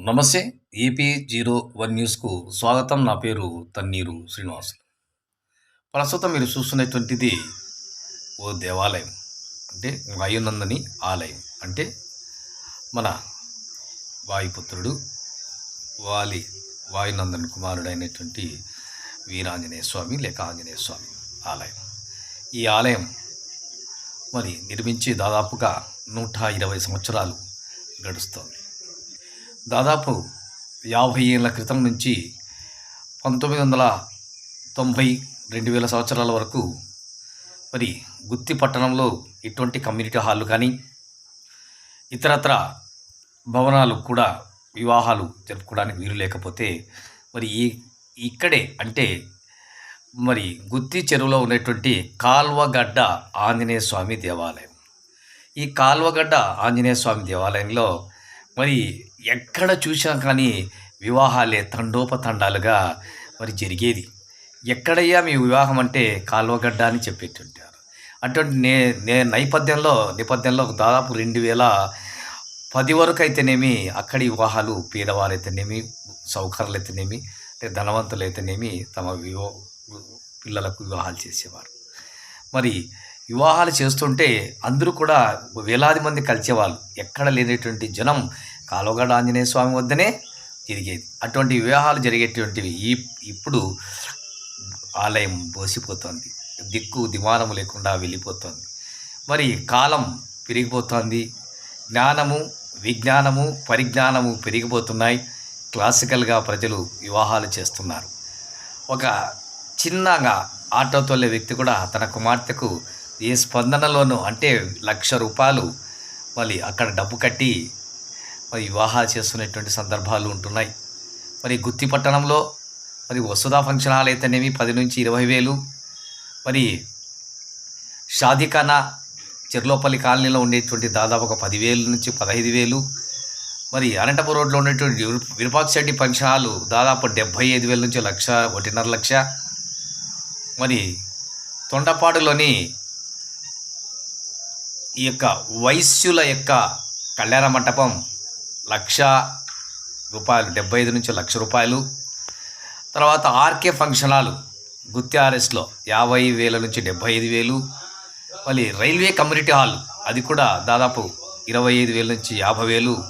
నమస్తే AP zero one న్యూస్కు స్వాగతం. నా పేరు తన్నీరు శ్రీనివాస్. ప్రస్తుతం మీరు చూస్తున్నటువంటిది ఓ దేవాలయం. అంటే వాయునందని ఆలయం. అంటే మన వాయుపుత్రుడు వాలి వాయునందన్ కుమారుడైనటువంటి వీరాంజనేయ స్వామి లేక ఆంజనేయ స్వామి ఆలయం. ఈ ఆలయం మరి నిర్మించి దాదాపుగా నూట ఇరవై సంవత్సరాలు గడుస్తోంది. దాదాపు యాభై ఏళ్ళ క్రితం నుంచి పంతొమ్మిది వందల తొంభై రెండు వేల సంవత్సరాల వరకు మరి గుత్తి పట్టణంలో ఇటువంటి కమ్యూనిటీ హాళ్ళు కానీ ఇతరత్ర భవనాలు కూడా వివాహాలు జరుపుకోవడానికి వీలు లేకపోతే మరి ఈ ఇక్కడే అంటే మరి గుత్తి చెరువులో ఉన్నటువంటి కాల్వగడ్డ ఆంజనేయ స్వామి దేవాలయం. ఈ కాల్వగడ్డ ఆంజనేయ స్వామి దేవాలయంలో మరి ఎక్కడ చూసినా కానీ వివాహాలే తండోపతండాలుగా మరి జరిగేది. ఎక్కడయ్యా మీ వివాహం అంటే కాల్వగడ్డ అని చెప్పేటుంటారు. అటువంటి నే నే నేపథ్యంలో నేపథ్యంలో దాదాపు రెండు వేల పది వరకు అయితేనేమి అక్కడి వివాహాలు పేదవారైతేనేమి సౌకర్యాలు అయితేనేమి అంటే ధనవంతులు అయితేనేమి తమ వివో పిల్లలకు వివాహాలు చేసేవారు. మరి వివాహాలు చేస్తుంటే అందరూ కూడా వేలాది మంది కలిసేవాళ్ళు. ఎక్కడ లేనటువంటి జనం కాలువగడ ఆంజనేయ స్వామి వద్దనే జరిగేది అటువంటి వివాహాలు జరిగేటువంటివి ఈ ఇప్పుడు ఆలయం బోసిపోతుంది. దిక్కు దిమానము లేకుండా వెళ్ళిపోతుంది. మరి కాలం పెరిగిపోతుంది. జ్ఞానము విజ్ఞానము పరిజ్ఞానము పెరిగిపోతున్నాయి. క్లాసికల్గా ప్రజలు వివాహాలు చేస్తున్నారు. ఒక చిన్నగా ఆటో తోలే వ్యక్తి కూడా తన కుమార్తెకు ఏ స్పందనలోనూ అంటే లక్ష రూపాయలు మళ్ళీ అక్కడ డబ్బు కట్టి మరి వివాహాలు చేస్తున్నటువంటి సందర్భాలు ఉంటున్నాయి. మరి గుత్తి పట్టణంలో మరి వసుధా ఫంక్షన్ హాల్ అయితేనేమి పది నుంచి ఇరవై వేలు. మరి షాదిఖానా చెర్లోపల్లి కాలనీలో ఉండేటువంటి దాదాపు ఒక పదివేలు నుంచి పదహైదు వేలు. మరి అనంతపురం రోడ్లో ఉండేటువంటి విరూపాక్ష శెట్టి ఫంక్షన్ హాల్ దాదాపు డెబ్భై ఐదు వేల నుంచి లక్ష ఒకటిన్నర లక్ష. మరి తొండపాడులోని ఈ యొక్క వైశ్యుల యొక్క కళ్యాణ మంటపం లక్ష రూపాయలు డెబ్బై ఐదు నుంచి లక్ష రూపాయలు. తర్వాత ఆర్కే ఫంక్షన్ హాల్ గుత్యారెస్లో యాభై వేల నుంచి డెబ్బై ఐదు వేలు. మళ్ళీ రైల్వే కమ్యూనిటీ హాల్ అది కూడా దాదాపు ఇరవై ఐదు వేల నుంచి యాభై వేలు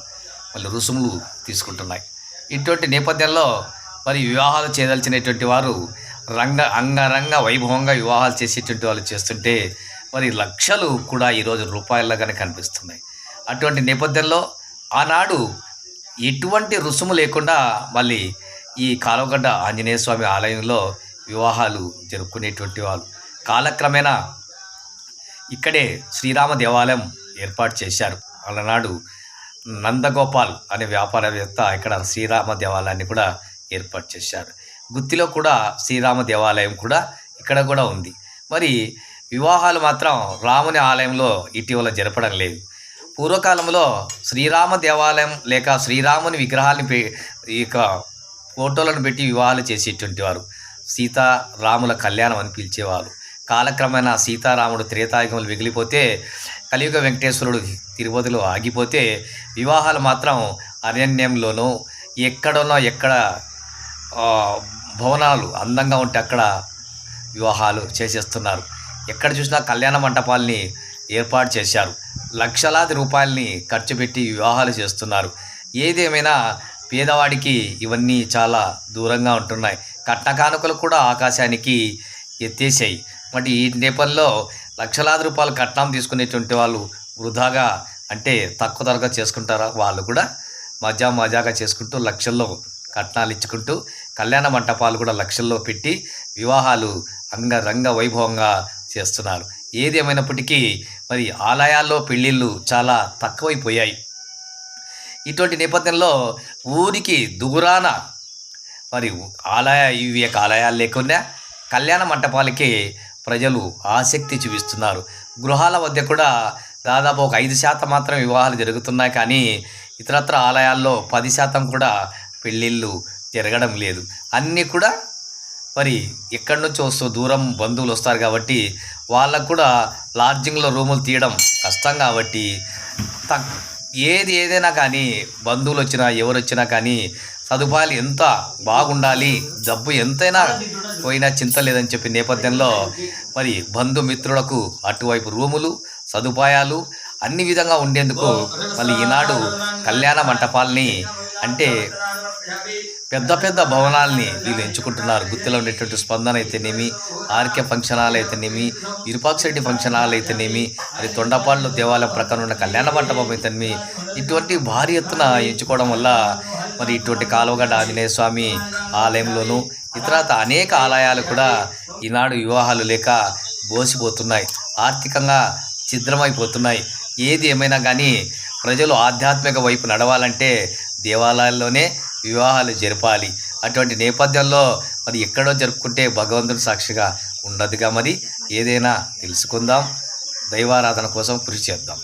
మళ్ళీ రుసుములు తీసుకుంటున్నాయి. ఇటువంటి నేపథ్యంలో మరి వివాహాలు చేయదలిచినటువంటి వారు రంగ అంగరంగ వైభవంగా వివాహాలు చేసేటువంటి వాళ్ళు చేస్తుంటే మరి లక్షలు కూడా ఈరోజు రూపాయల్లాగానే కనిపిస్తున్నాయి. అటువంటి నేపథ్యంలో ఆనాడు ఎటువంటి రుసుము లేకుండా మళ్ళీ ఈ కాలవగడ్డ ఆంజనేయ స్వామి ఆలయంలో వివాహాలు జరుపుకునేటువంటి వాళ్ళు. కాలక్రమేణా ఇక్కడే శ్రీరామ దేవాలయం ఏర్పాటు చేశారు. అలనాడు నందగోపాల్ అనే వ్యాపారవేత్త ఇక్కడ శ్రీరామ దేవాలయాన్ని కూడా ఏర్పాటు చేశారు. గుత్తిలో కూడా శ్రీరామ దేవాలయం కూడా ఇక్కడ కూడా ఉంది. మరి వివాహాలు మాత్రం రాముని ఆలయంలో ఇటీవల జరపడం లేదు. పూర్వకాలంలో శ్రీరామ దేవాలయం లేక శ్రీరాముని విగ్రహాన్ని పె ఈ యొక్క ఫోటోలను పెట్టి వివాహాలు చేసేటువంటి వారు సీతారాముల కళ్యాణం అని పిలిచేవారు కాలక్రమేణా సీతారాముడు త్రేతాయుగములు మిగిలిపోతే కలియుగ వెంకటేశ్వరుడు తిరుపతిలో ఆగిపోతే వివాహాలు మాత్రం అరణ్యంలోనూ ఎక్కడనో ఎక్కడ భవనాలు అందంగా ఉంటే అక్కడ వివాహాలు చేసేస్తున్నారు. ఎక్కడ చూసినా కళ్యాణ మంటపాలని ఏర్పాటు చేశారు. లక్షలాది రూపాయలని ఖర్చు పెట్టి వివాహాలు చేస్తున్నారు. ఏదేమైనా పేదవాడికి ఇవన్నీ చాలా దూరంగా ఉంటున్నాయి. కట్న కానుకలు కూడా ఆకాశానికి ఎత్తేసాయి మరి ఈ నేపథ్యంలో లక్షలాది రూపాయలు కట్నం తీసుకునేటువంటి వాళ్ళు వృధాగా అంటే తక్కువ ధరగా చేసుకుంటారా? వాళ్ళు కూడా మజా మజాగా చేసుకుంటూ లక్షల్లో కట్నాలు ఇచ్చుకుంటూ కళ్యాణ మంటపాలు కూడా లక్షల్లో పెట్టి వివాహాలు అంగరంగ వైభవంగా చేస్తున్నారు. ఏది ఏమైనప్పటికీ మరి ఆలయాల్లో పెళ్ళిళ్ళు చాలా తక్కువైపోయాయి. ఇటువంటి నేపథ్యంలో ఊరికి దూరాన మరి ఆలయ ఇవి యొక్క ఆలయాలు లేకుండా కళ్యాణ మంటపాలకి ప్రజలు ఆసక్తి చూపిస్తున్నారు. గృహాల వద్ద కూడా దాదాపు ఒక ఐదు శాతం మాత్రం వివాహాలు జరుగుతున్నాయి కానీ ఇతరత్ర ఆలయాల్లో పది శాతం కూడా పెళ్ళిళ్ళు జరగడం లేదు. అన్నీ కూడా మరి ఎక్కడి నుంచో వస్తూ దూరం బంధువులు వస్తారు కాబట్టి వాళ్ళకు కూడా లాడ్జింగ్లో రూములు తీయడం కష్టం కాబట్టి ఏది ఏదైనా కానీ బంధువులు వచ్చినా ఎవరు వచ్చినా కానీ సదుపాయాలు ఎంత బాగుండాలి డబ్బు ఎంతైనా పోయినా చింత లేదని చెప్పి నేపథ్యంలో మరి బంధుమిత్రులకు అటువైపు రూములు సదుపాయాలు అన్ని విధంగా ఉండేందుకు మళ్ళీ ఈనాడు కళ్యాణ మంటపాలని అంటే పెద్ద పెద్ద భవనాల్ని వీళ్ళు ఎంచుకుంటున్నారు. గుత్తిలో ఉండేటువంటి స్పందన అయితేనేమి ఆర్కే ఫంక్షన్ హాల్ అయితేనేమి విరూపాక్షరెడ్డి ఫంక్షన్ హాల్ అయితేనేమి అది తొండపాళ్ళు దేవాలయం ప్రకారం ఉన్న కళ్యాణ మంటపం అయితేనేమి ఇటువంటి భారీ ఎత్తున ఎంచుకోవడం వల్ల మరి ఇటువంటి కాలువగడ్డ ఆంజనేయ స్వామి ఆలయంలోను ఇతరత అనేక ఆలయాలు కూడా ఈనాడు వివాహాలు లేక బోసిపోతున్నాయి. ఆర్థికంగా ఛిద్రమైపోతున్నాయి. ఏది ఏమైనా కానీ ప్రజలు ఆధ్యాత్మిక వైపు నడవాలంటే దేవాలయాల్లోనే వివాహాలు జరపాలి. అటువంటి నేపథ్యంలో మరి ఎక్కడో జరుపుకుంటే భగవంతుని సాక్షిగా ఉండదుగా మరి? ఏదైనా తెలుసుకుందాం. దైవారాధన కోసం కృషి చేద్దాం.